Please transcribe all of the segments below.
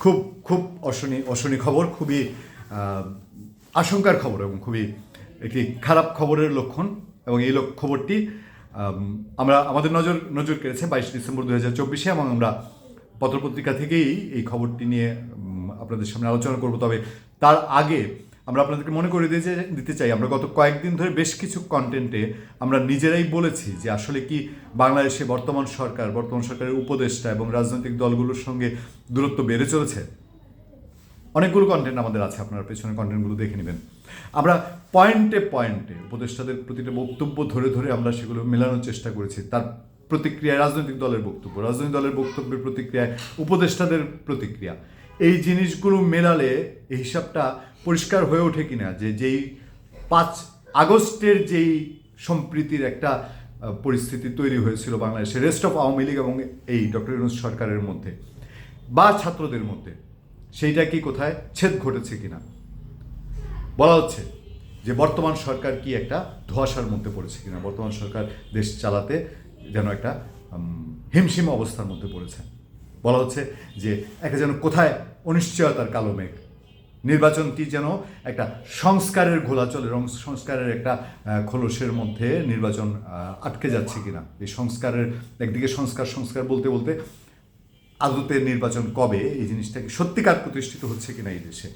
খুব খুব অশনি অশনি খবর, খুবই আশঙ্কার খবর এবং খুবই একটি খারাপ খবরের লক্ষণ এবং এই খবরটি আমরা, আমাদের নজর নজর কেড়েছে বাইশ ডিসেম্বর দু হাজার চব্বিশে এবং আমরা পত্রপত্রিকা থেকেই এই খবরটি নিয়ে আপনাদের সামনে আলোচনা করব। তবে তার আগে আমরা আপনাদেরকে মনে করে দিতে দিতে চাই, আমরা গত কয়েকদিন ধরে বেশ কিছু কন্টেন্টে আমরা নিজেরাই বলেছি যে আসলে কি বাংলাদেশে বর্তমান সরকার, বর্তমান সরকারের উপদেষ্টা এবং রাজনৈতিক দলগুলোর সঙ্গে দূরত্ব বেড়ে চলেছে। অনেকগুলো কন্টেন্ট আমাদের আছে, আপনারা পেছনে কন্টেন্টগুলো দেখে নেবেন। আমরা পয়েন্টে পয়েন্টে উপদেষ্টাদের প্রতিটা বক্তব্য ধরে ধরে আমরা সেগুলো মেলানোর চেষ্টা করেছি। তার প্রতিক্রিয়ায় রাজনৈতিক দলের বক্তব্য, রাজনৈতিক দলের বক্তব্যের প্রতিক্রিয়ায় উপদেষ্টাদের প্রতিক্রিয়া। এই জিনিসগুলো মেলালে এই হিসাবটা পরিষ্কার হয়ে ওঠে কিনা? যে যেই পাঁচ আগস্টের যেই সম্প্রীতির একটা পরিস্থিতি তৈরি হয়েছিল বাংলাদেশে রেস্ট অফ আওয়ামী লীগ এবং এই ডক্টর ইউনুস সরকারের মধ্যে বা ছাত্রদের মধ্যে, সেইটা কি কোথায় ছেদ ঘটেছে কিনা? বলা হচ্ছে যে বর্তমান সরকার কি একটা ধোঁয়াশার মধ্যে পড়েছে কিনা? বর্তমান সরকার দেশ চালাতে যেন একটা হিমশিম অবস্থার মধ্যে পড়েছে। বলা হচ্ছে যে একটা যেন কোথায় অনিশ্চয়তার কালো মেঘ নির্বাচনটি যেন একটা সংস্কারের ঘোলাচল এবং সংস্কারের একটা খোলসের মধ্যে নির্বাচন আটকে যাচ্ছে কিনা। এই সংস্কারের, একদিকে সংস্কার সংস্কার বলতে বলতে আদতে নির্বাচন কবে, এই জিনিসটাকে সত্যিকার প্রতিষ্ঠিত হচ্ছে কিনা এই দেশে?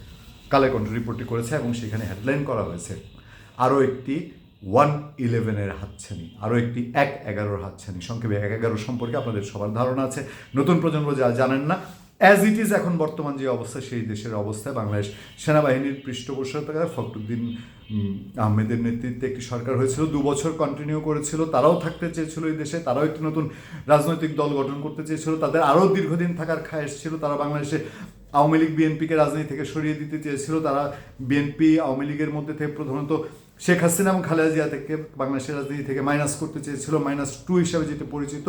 কালেকণ্ঠ রিপোর্টটি করেছে এবং সেখানে হেডলাইন করা হয়েছে। আরও একটি ওয়ান ইলেভেনের হাতছানি, আরও একটি এক এগারোর হাতছানি। সংক্ষেপে এক এগারো সম্পর্কে আপনাদের সবার ধারণা আছে। নতুন প্রজন্ম যা জানেন না অ্যাজ ইট ইজ এখন বর্তমান যে অবস্থা, সেই দেশের অবস্থায় বাংলাদেশ সেনাবাহিনীর পৃষ্ঠপোষকতায় ফখরুদ্দিন আহমেদের নেতৃত্বে একটি সরকার হয়েছিল। দু বছর কন্টিনিউ করেছিল, তারাও থাকতে চেয়েছিল এই দেশে, তারাও একটি নতুন রাজনৈতিক দল গঠন করতে চেয়েছিল, তাদের আরও দীর্ঘদিন থাকার খায়েশ ছিল, তারা বাংলাদেশে আওয়ামী লীগ, বিএনপিকে রাজনীতি থেকে সরিয়ে দিতে চেয়েছিল, তারা বিএনপি, আওয়ামী লীগের মধ্যে থেকে প্রধানত শেখ হাসিনা এবং খালেদা জিয়া থেকে বাংলাদেশের রাজনীতি থেকে মাইনাস করতে চেয়েছিল মাইনাস টু হিসাবে যেটি পরিচিত।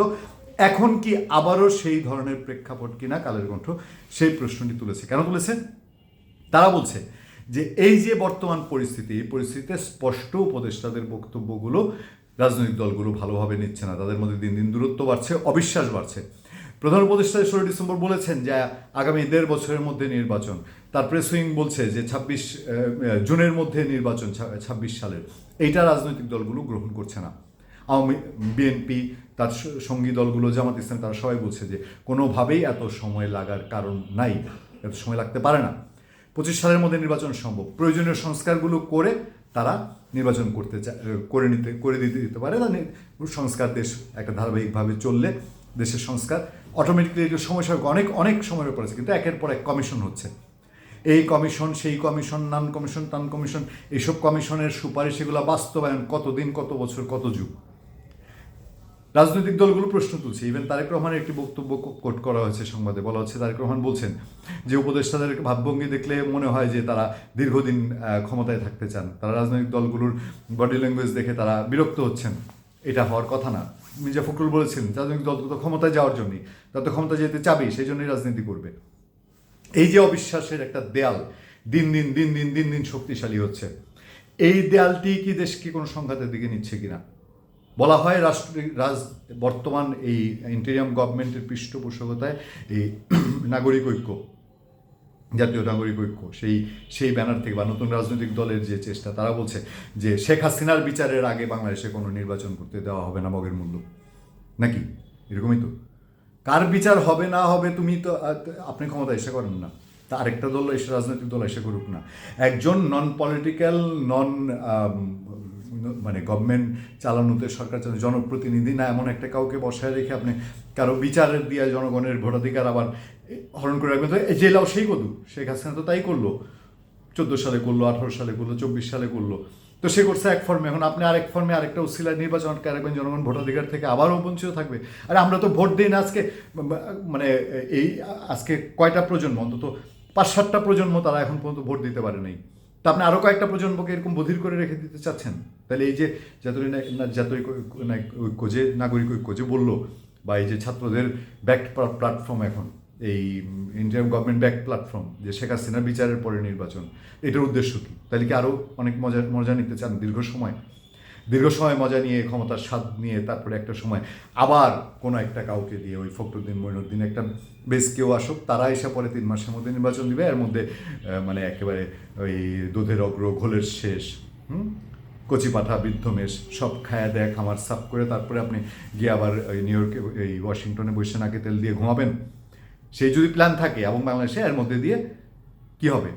এখন কি আবারও সেই ধরনের প্রেক্ষাপট কিনা কালের কণ্ঠ সেই প্রশ্নটি তুলেছে। কেন তুলেছে? তারা বলছে যে এই যে বর্তমান পরিস্থিতি, এই পরিস্থিতিতে স্পষ্ট উপদেষ্টাদের বক্তব্যগুলো রাজনৈতিক দলগুলো ভালোভাবে নিচ্ছে না। তাদের মধ্যে দিন দিন দূরত্ব বাড়ছে, অবিশ্বাস বাড়ছে। প্রধান উপদেষ্টা ষোলো ডিসেম্বর বলেছেন যে আগামী দেড় বছরের মধ্যে নির্বাচন। তার প্রেস উইং বলছে যে ছাব্বিশ জুনের মধ্যে নির্বাচন, ছাব্বিশ সালের। এইটা রাজনৈতিক দলগুলো গ্রহণ করছে না। আওয়ামী বিএনপি, তার সঙ্গী দলগুলো, জামাত ইসলাম, তারা সবাই বলছে যে কোনোভাবেই এত সময় লাগার কারণ নাই। এত সময় লাগতে পারে না। পঁচিশ সালের মধ্যে নির্বাচন সম্ভব। প্রয়োজনীয় সংস্কারগুলো করে তারা নির্বাচন করতে করে নিতে, করে দিতে দিতে পারে। তা সংস্কার দেশ একটা ধারাবাহিকভাবে চললে দেশের সংস্কার অটোমেটিকলি সময় সাপেক্ষ অনেক অনেক সময়ের উপর আছে, কিন্তু একের পর এক কমিশন হচ্ছে। এই কমিশন, সেই কমিশন, নান কমিশন টান কমিশন, এইসব কমিশনের সুপারিশ এগুলো বাস্তবায়ন কতদিন, কত বছর, কত যুগ? রাজনৈতিক দলগুলো প্রশ্ন তুলছে। ইভেন তারেক রহমানের একটি বক্তব্য কোট করা হয়েছে সংবাদে। বলা হচ্ছে, তারেক রহমান বলছেন যে উপদেষ্টাদের ভাবভঙ্গি দেখলে মনে হয় যে তারা দীর্ঘদিন ক্ষমতায় থাকতে চান। তারা রাজনৈতিক দলগুলোর বডি ল্যাঙ্গুয়েজ দেখে তারা বিরক্ত হচ্ছেন। এটা হওয়ার কথা না। মির্জা ফখরুল বলেছেন, রাজনৈতিক দল তো ক্ষমতায় যাওয়ার জন্যই। তারা তো ক্ষমতা যেতে চাবেই সেই জন্যই রাজনীতি করবে। এই যে অবিশ্বাসের একটা দেয়াল দিন দিন দিন দিন দিন দিন শক্তিশালী হচ্ছে। এই দেয়ালটি কি দেশকে কোনো সংঘাতের দিকে নিচ্ছে কিনা? বলা হয় রাষ্ট্র, রাজ, বর্তমান এই ইন্টেরিয়াম গভর্নমেন্টের পৃষ্ঠপোষকতায় এই নাগরিক ঐক্য, জাতীয় নাগরিক ঐক্য, সেই সেই ব্যানার থেকে বা নতুন রাজনৈতিক দলের যে চেষ্টা, তারা বলছে যে শেখ হাসিনার বিচারের আগে বাংলাদেশে কোনো নির্বাচন করতে দেওয়া হবে না মগের মূল্য। নাকি? এরকমই তো। কার বিচার হবে না হবে তুমি তো আপনি ক্ষমতা এসে করেন না। তা আরেকটা দল এসে, রাজনৈতিক দল এসে করুক না। একজন নন পলিটিক্যাল নন মানে গভর্নমেন্ট চালানোতে সরকার চালানো জনপ্রতিনিধি না, এমন একটা কাউকে বসায় রেখে আপনি কারও বিচারের দিয়ে জনগণের ভোটাধিকার আবার হরণ করে রাখবেন তো জেলাও সেই কদু শেখ হাসিনা তো তাই করল। চোদ্দ সালে করল, আঠারো সালে করল, চব্বিশ সালে করল। তো সে করছে এক ফর্মে এখন আপনি আরেক ফর্মে আরেকটা উসিলায় নির্বাচন আটকে রাখবেন জনগণ ভোটাধিকার থেকে আবারও বঞ্চিত থাকবে। আর আমরা তো ভোট দিই না আজকে মানে এই আজকে কয়টা প্রজন্ম? অন্তত পাঁচ সাতটা প্রজন্ম তারা এখন পর্যন্ত ভোট দিতে পারে নাই। তা আপনি আরও কয়েকটা প্রজন্মকে এরকম বধির করে রেখে দিতে চাচ্ছেন? তাহলে এই যে জাতীয় জাতীয় ঐক্য যে নাগরিক ওই যে বলল, বা এই যে ছাত্রদের ব্যাক প্ল্যাটফর্ম এখন, এই ইন্ডিয়ান গভর্নমেন্ট ব্যাক প্ল্যাটফর্ম যে শেখ হাসিনার বিচারের পরে নির্বাচন, এটার উদ্দেশ্য কী? তাহলে কি আরও অনেক মজা মজা নিতে চান দীর্ঘ সময়? দীর্ঘ সময় মজা নিয়ে, ক্ষমতার স্বাদ নিয়ে, তারপরে একটা সময় আবার কোনো একটা কাউকে দিয়ে ওই ফখরুদ্দিন মইনুদ্দিন একটা বেশ কেউ আসুক, তারা এসে পরে তিন মাসের মধ্যে নির্বাচন দিবে। এর মধ্যে মানে একেবারে ওই দুধের অগ্র, ঘোলের শেষ, হুম? কচি পাঠা, বৃদ্ধ মেষ, সব খায়া দেয় খামার সাফ করে তারপরে আপনি গিয়ে আবার ওই নিউ ইয়র্কে এই ওয়াশিংটনে বসে নাকে তেল দিয়ে ঘুমাবেন। সেই যদি প্ল্যান থাকে এবং বাংলাদেশে, এর মধ্যে দিয়ে কি হবে?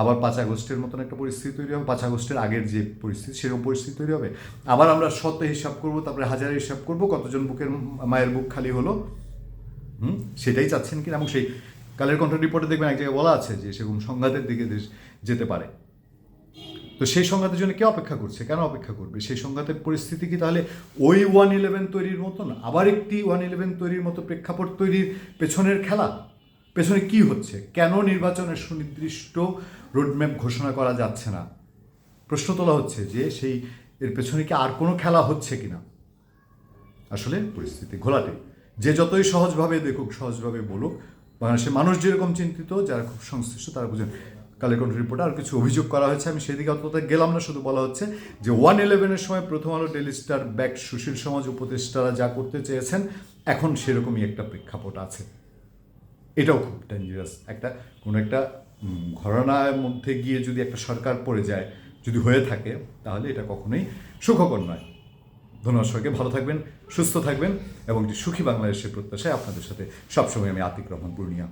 আবার পাঁচ আগস্টের মতন একটা পরিস্থিতি তৈরি হবে, পাঁচ আগস্টের আগের যে পরিস্থিতি সেরকম পরিস্থিতি তৈরি হবে। আবার আমরা শত হিসাব করব, তারপরে হাজারে হিসাব করব, কতজন বুকের মায়ের বুক খালি হলো। হুম? সেটাই চাচ্ছেন কিনা? এবং সেই কালের কন্ট্রোল রিপোর্টে দেখবেন এক জায়গায় বলা আছে যে সেরকম সংঘাতের দিকে দেশ যেতে পারে। তো সেই সংঘাতের জন্য কে অপেক্ষা করছে? কেন অপেক্ষা করবে? সেই সংঘাতের পরিস্থিতি কি তাহলে ওই ওয়ান ইলেভেন তৈরির মতন, আবার একটি ওয়ান ইলেভেন তৈরির মতো প্রেক্ষাপট তৈরির পেছনের খেলা? পেছনে কি হচ্ছে? কেন নির্বাচনের সুনির্দিষ্ট রোডম্যাপ ঘোষণা করা যাচ্ছে না? প্রশ্ন তোলা হচ্ছে যে সেই, এর পেছনে কি আর কোনো খেলা হচ্ছে কিনা? আসলে পরিস্থিতি ঘোলাটে। যে যতই সহজভাবে দেখুক, সহজভাবে বলুক, বাংলাদেশের মানুষ যেরকম চিন্তিত, যারা খুব সংশ্লিষ্ট, তারা বুঝেন কালের রিপোর্টে আর কিছু অভিযোগ করা হয়েছে। আমি সেদিকে অতটা গেলাম না, শুধু বলা হচ্ছে যে ওয়ান ইলেভেনের সময় প্রথম আলো ডেলি স্টার ব্যাক সুশীল সমাজ উপদেষ্টারা যা করতে চেয়েছেন, এখন সেরকমই একটা প্রেক্ষাপট আছে। এটাও খুব ডেঞ্জারাস একটা, কোনো একটা ঘরানার মধ্যে গিয়ে যদি একটা সরকার পড়ে যায়, যদি হয়ে থাকে, তাহলে এটা কখনোই সুখকর নয়। ধন্যবাদ সবাইকে, ভালো থাকবেন, সুস্থ থাকবেন, এবং সুখী বাংলাদেশের প্রত্যাশায় আপনাদের সাথে সবসময় আমি আতিক রহমান, পূর্ণিয়া।